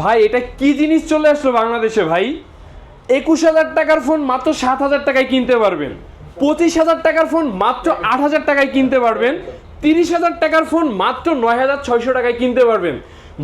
ভাই, এটা কি জিনিস চলে আসলো বাংলাদেশে ভাই? একুশ হাজার টাকার ফোন মাত্র সাত হাজার টাকায় কিনতে পারবেন। পঁচিশ হাজার টাকার ফোন মাত্র আট হাজার টাকায় কিনতে পারবেন। তিরিশ হাজার টাকার ফোন মাত্র নয় হাজার ছয়শো টাকায় কিনতে পারবেন।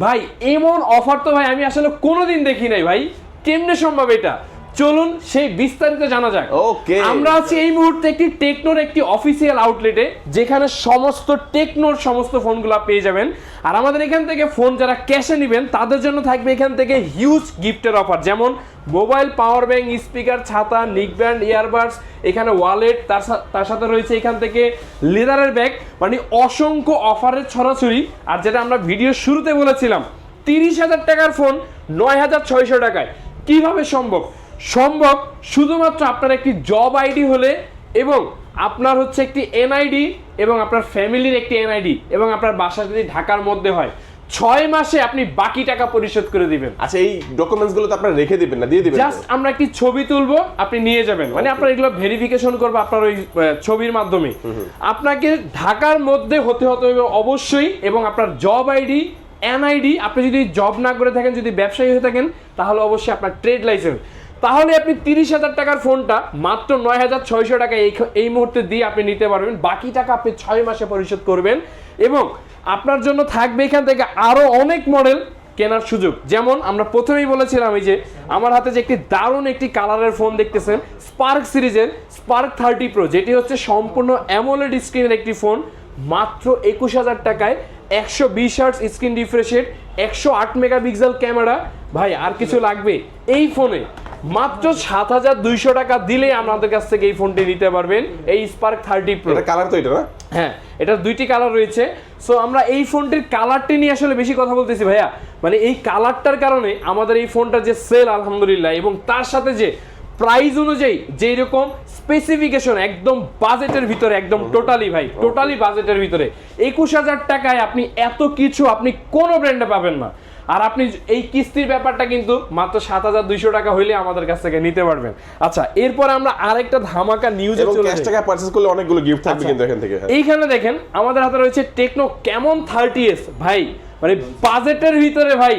ভাই, এমন অফার তো ভাই আমি আসলে কোনো দিন দেখি নাই ভাই। কেমনে সম্ভব এটা? চলুন সেই বিস্তারিত জানা যাক। ওকে আমরা আছি এই মুহূর্তে একটি টেকনোর একটি অফিসিয়াল আউটলেটে যেখানে সমস্ত টেকনোর সমস্ত ফোনগুলো পেয়ে যাবেন। আর আমাদের এখান থেকে ফোন যারা ক্যাশে নেবেন তাদের জন্য থাকবে এখান থেকে হিউজ গিফটের অফার যেমন মোবাইল পাওয়ার ব্যাংক স্পিকার ছাতা নিক ব্যান্ড ইয়ারবাডস এখানে ওয়ালেট তার তার সাথে রয়েছে এখান থেকে লেদারের ব্যাগ মানে অসংখ্য অফারের ছড়াছড়ি। আর যেটা আমরা ভিডিও শুরুতে বলেছিলাম তিরিশ হাজার টাকার ফোন নয় হাজার ছয়শো টাকায়। কীভাবে সম্ভব? সম্ভব শুধুমাত্র আপনার একটি জব আইডি হলে এবং আপনার হচ্ছে একটি এনআইডি এবং আপনার ফ্যামিলির একটি এনআইডি এবং আপনার বাসা যদি ঢাকার মধ্যে হয় ছয় মাসে আপনি বাকি টাকা পরিশোধ করে দিবেন। আচ্ছা এই ডকুমেন্টসগুলো তো আপনারা রেখে দিবেন না দিয়ে দিবেন জাস্ট আমরা একটি ছবি তুলবো আপনি নিয়ে যাবেন। মানে আপনার এগুলো ভেরিফিকেশন করব আপনার ওই ছবির মাধ্যমে। আপনাকে ঢাকার মধ্যে হতে হতে হবে অবশ্যই এবং আপনার জব আইডি এনআইডি আপনি যদি জব না করে থাকেন যদি ব্যবসায়ী হয়ে থাকেন তাহলে অবশ্যই আপনার ট্রেড লাইসেন্স তাহলে আপনি তিরিশ হাজার টাকার ফোনটা মাত্র নয় হাজার ছয়শো টাকা এই এই মুহূর্তে দিয়ে আপনি নিতে পারবেন। বাকি টাকা আপনি ছয় মাসে পরিশোধ করবেন এবং আপনার জন্য থাকবে এখান থেকে আরও অনেক মডেল কেনার সুযোগ। যেমন আমরা প্রথমেই বলেছিলাম এই যে, আমার হাতে যে একটি দারুণ একটি কালারের ফোন দেখতেছেন স্পার্ক সিরিজের স্পার্ক থার্টি প্রো যেটি হচ্ছে সম্পূর্ণ অ্যামোলেড স্ক্রিনের একটি ফোন মাত্র একুশ হাজার টাকায় একশো বিশ হার্টস স্ক্রিন রিফ্রেশের একশো আট মেগাপিক্সেল ক্যামেরা ভাই, আর কিছু লাগবে? এই ফোনে মাত্র সাত হাজার দুইশো টাকা দিলে আমাদের কাছ থেকে এই ফোনটি নিতে পারবেন। এই স্পার্ক থার্টি প্রো কালার তো এটা না? হ্যাঁ এটার দুইটি কালার রয়েছে। সো আমরা এই ফোনটির কালারটি নিয়ে আসলে বেশি কথা বলতেছি ভাইয়া। মানে এই কালারটার কারণে আমাদের এই ফোনটার যে সেল আলহামদুলিল্লাহ এবং তার সাথে যে প্রাইস অনুযায়ী যেই রকম স্পেসিফিকেশন একদম বাজেটের ভিতরে একদম টোটালি ভাই টোটালি বাজেটের ভিতরে। একুশ হাজার টাকায় আপনি এত কিছু আপনি কোনো ব্র্যান্ডে পাবেন না। আর আপনি এই কিস্তির ব্যাপারটা কিন্তু মাত্র সাত হাজার দুইশো টাকা হইলে আমাদের কাছ থেকে নিতে পারবেন। আচ্ছা এরপরে আমরা আরেকটা ধামাকা নিউজে এবং চলে ক্যাশ টাকা পারচেজ করলে অনেকগুলো গিফট থাকবে আচ্ছা। কিন্তু এখান থেকে হ্যাঁ। এইখানে দেখেন আমাদের হাতে রয়েছে টেকনো কেমন থার্টি এস ভাই মানে বাজেটের ভিতরে ভাই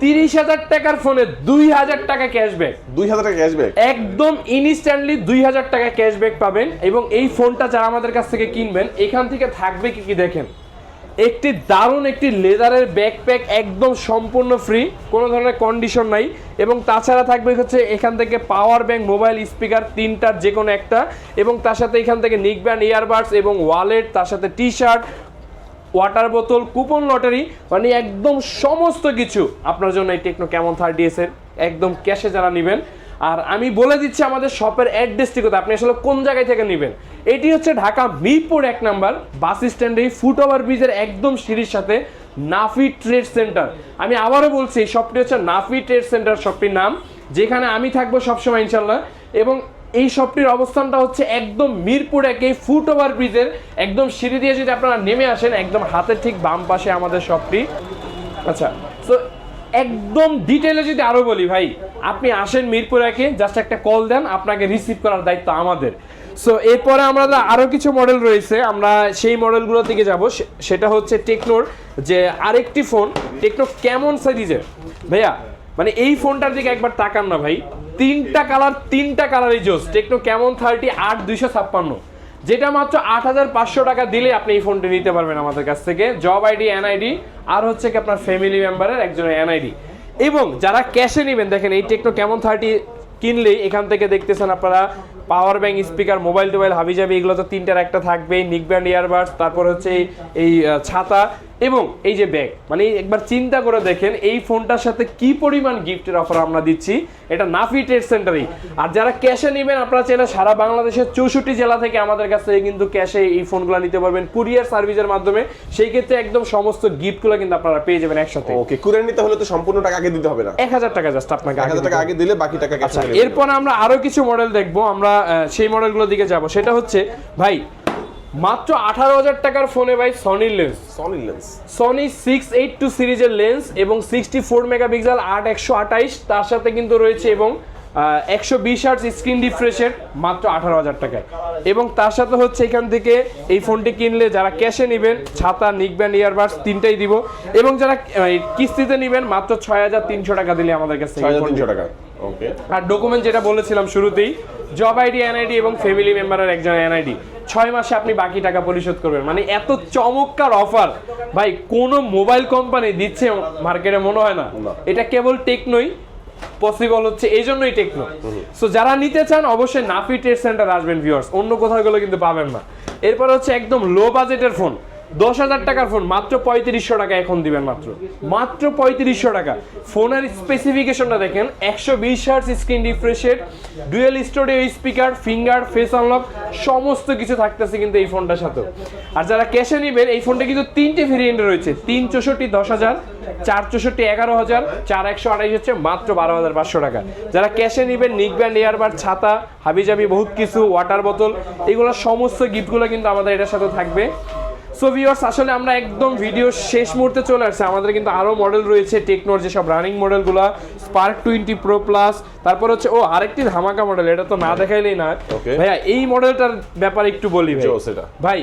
তিরিশ হাজার টাকার ফোনে দুই হাজার টাকা ক্যাশব্যাক দুই হাজার টাকা ক্যাশব্যাক একদম ইনস্ট্যান্টলি দুই হাজার টাকা ক্যাশব্যাক পাবেন এবং এই ফোনটা যারা আমাদের কাছ থেকে কিনবেন এখান থেকে থাকবে কি কি দেখেন? একটি দারুণ একটি লেদারের ব্যাকপ্যাক একদম সম্পূর্ণ ফ্রি কোনো ধরনের কন্ডিশন নাই। এবং তাছাড়া থাকবে হচ্ছে এখান থেকে পাওয়ার ব্যাংক মোবাইল স্পিকার তিনটার যে কোনো একটা। এবং তার সাথে এখান থেকে নিক ব্যান্ড ইয়ারবাডস এবং ওয়ালেট তার সাথে টি শার্ট ওয়াটার বোতল কুপন লটারি মানে একদম সমস্ত কিছু আপনার জন্য এই টেকনো কেমন থার্টি এস এর। একদম ক্যাশে যারা নেবেন আর আমি বলে দিচ্ছি আমাদের শপের অ্যাড্রেসটি কোথায় আপনি আসলে কোন জায়গায় থেকে নেবেন? এটি হচ্ছে ঢাকা মিরপুর এক নাম্বার, বাস স্ট্যান্ডে ফুট ওভার ব্রিজের একদম সিঁড়ির সাথে নাফি ট্রেড সেন্টার আমি আবারও বলছি, এই শপটি হচ্ছে নাফি ট্রেড সেন্টার শপটির নাম, যেখানে আমি থাকব সবসময় ইনশাল্লাহ এবং এই শপটির অবস্থানটা হচ্ছে একদম মিরপুর একে ফুট ওভার ব্রিজের একদম সিঁড়ি দিয়ে যদি আপনারা নেমে আসেন, একদম হাতের ঠিক বাম পাশে আমাদের শপটি আচ্ছা তো একদম ডিটেলে যদি আরও বলি ভাই, আপনি আসেন মিরপুর একে জাস্ট একটা কল দেন, আপনাকে রিসিভ করার দায়িত্ব আমাদের। সো এরপরে আমরা আরও কিছু মডেল রয়েছে, আমরা সেই মডেলগুলোর দিকে যাব। সেটা হচ্ছে টেকনোর যে আরেকটি ফোন টেকনো কেমন সিরিজের ভাইয়া মানে এই ফোনটার দিকে একবার তাকান না ভাই। তিনটা কালার তিনটা কালারই জোস। টেকনো কেমন থার্টি আট, দুইশো ছাপ্পান্ন। যেটা মাত্র আট হাজার পাঁচশো টাকা দিলে আপনি এই ফোনটি নিতে পারবেন আমাদের কাছ থেকে। জব আইডি, এনআইডি, আর হচ্ছে কি আপনার ফ্যামিলি মেম্বারের একজনের এনআইডি। এবং যারা ক্যাশে নেবেন, দেখেন এই টেকনো কেমন থার্টি কিনলেই এখান থেকে দেখতেছেন আপনারা পাওয়ার ব্যাঙ্ক স্পিকার মোবাইল টোবাইল হাবি এগুলো তো তিনটার একটা থাকবেই। নিকব্যান্ড ইয়ারবাডস তারপর হচ্ছে এই ছাতা। এবং এই যে ব্যাগ মানে একবার চিন্তা করে দেখেন এই ফোনটার সাথে কি পরিমাণ গিফটের অফার আমরা দিচ্ছি। এটা নাফি ট্রেড সেন্টারই আর যারা ক্যাশে নেবেন আপনারা চাইলে সারা বাংলাদেশের চৌষট্টি জেলা থেকে আমাদের কাছ থেকে কিন্তু ক্যাশে এই ফোনগুলো নিতে পারবেন কুরিয়ার সার্ভিসের মাধ্যমে। সেই ক্ষেত্রে একদম সমস্ত গিফটগুলো কিন্তু আপনারা পেয়ে যাবেন একসাথে। ওকে কুরিয়ার নিতে হলে তো সম্পূর্ণ টাকা আগে দিতে হবে না। এক হাজার টাকা জাস্ট আপনাকে এক হাজার টাকা আগে দিলে বাকি টাকা ক্যাশ আচ্ছা এরপর আমরা আরও কিছু মডেল দেখব। আমরা সেই মডেলগুলোর দিকে যাব। সেটা হচ্ছে ভাই মাত্র আঠারো হাজার টাকার ফোনে ভাই সনির lens Sony lens Sony six eight two সিরিজের লেন্স এবং সিক্সটি ফোর মেগাপিক্সেল আট একশো আঠাইশ তার সাথে কিন্তু রয়েছে এবং একশো বিশ হার্টস স্ক্রিন রিফ্রেশের মাত্র আঠারো হাজার টাকায়। এবং তার সাথে হচ্ছে এখান থেকে এই ফোনটি কিনলে যারা ক্যাশে নেবেন ছাতা নিকব্যান্ড ইয়ারবাডস তিনটাই দিব। এবং যারা কিস্তিতে নেবেন মাত্র ছয় হাজার তিনশো টাকা দিলে আমাদের কাছে তিনশো টাকা। ওকে আর ডকুমেন্ট যেটা বলেছিলাম শুরুতেই জব আইডি এনআইডি এবং ফ্যামিলি মেম্বারের একজন এনআইডি ছয় মাসে আপনি বাকি টাকা পরিশোধ করবেন। মানে এত চমৎকার অফার ভাই কোনো মোবাইল কোম্পানি দিচ্ছে মার্কেটে মনে হয় না। এটা কেবল টেকনোই। পসিবল হচ্ছে এই জন্যই টেকনো সো যারা নিতে চান অবশ্যই নাফি টেস্ট সেন্টার আসবেন ভিউয়ার্স অন্য কোথাও গেলে কিন্তু পাবেন না। এরপর হচ্ছে একদম লো বাজেটের ফোন দশ হাজার টাকার ফোন মাত্র পঁয়ত্রিশশো টাকা এখন দিবেন মাত্র। মাত্র পঁয়ত্রিশশো টাকা। ফোনের স্পেসিফিকেশনটা দেখেন, একশো বিশ hertz screen রিফ্রেশের dual stereo speaker finger face unlock সমস্ত কিছু থাকতেছে কিন্তু এই ফোনটার সাথে আর যারা ক্যাশে নেবেন, এই ফোনটা কিন্তু তিনটে ভেরিয়েন্টে রয়েছে। তিন চৌষট্টি দশ হাজার চার চৌষট্টি এগারো হাজার, চার একশো আড়াইশ হচ্ছে মাত্র বারো হাজার পাঁচশো টাকা। যারা ক্যাশে নেবেন নিক ব্যান্ড এয়ারবার ছাতা, হাবিজাবি, বহুত কিছু ওয়াটার বোতল এগুলো সমস্ত গিফটগুলো কিন্তু আমাদের এটার সাথে থাকবে। সো ভিউয়ার্স আসলে আমরা একদম ভিডিও শেষ মুহূর্তে চলে আসছে আমাদের কিন্তু আরও মডেল রয়েছে টেকনোর যেসব রানিং মডেলগুলো স্পার্ক টোয়েন্টি প্রো প্লাস তারপর হচ্ছে ও আরেকটি ধামাকা মডেল এটা তো না দেখাইলেই না. ভাইয়া এই মডেলটার ব্যাপারে একটু বলি ভাই। ভাই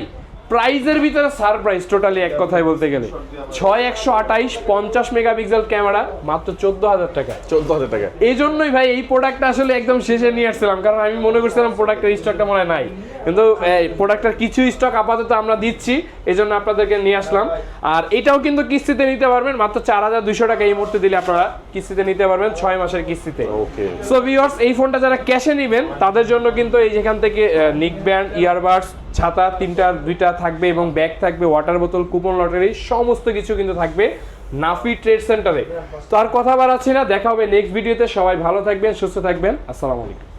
প্রাইজের ভিতরে সারপ্রাইজ টোটালি এক কথায় বলতে গেলে। ছয় একশো আঠাইশ পঞ্চাশ মেগাপিক্সেল ক্যামেরা মাত্র চোদ্দ হাজার টাকা। চোদ্দ হাজার টাকা। এই জন্যই ভাই এই প্রোডাক্টটা আসলে একদম শেষে নিয়ে আসছিলাম কারণ আমি মনে করছিলাম প্রোডাক্টের স্টকটা মনে হয় নাই। কিন্তু প্রোডাক্টের কিছু স্টক আপাতত আমরা দিচ্ছি এই জন্য আপনাদেরকে নিয়ে আসলাম। আর এটাও কিন্তু কিস্তিতে নিতে পারবেন মাত্র চার হাজার দুশো টাকা এই মুহূর্তে দিলে আপনারা কিস্তিতে নিতে পারবেন ছয় মাসের কিস্তিতে। সো ভিউয়ার্স এই ফোনটা যারা ক্যাশে নেবেন তাদের জন্য কিন্তু এই যেখান থেকে নিক ব্যান্ড ইয়ারবাডস ছাতা তিনটা, দুইটা থাকবে এবং ব্যাগ থাকবে ওয়াটার বোতল কুপন লটারি সমস্ত কিছু কিন্তু থাকবে নাফি ট্রেড সেন্টারে তো আর কথা আছে না, দেখা হবে নেক্সট ভিডিওতে সবাই ভালো থাকবেন, সুস্থ থাকবেন। আসসালামু আলাইকুম।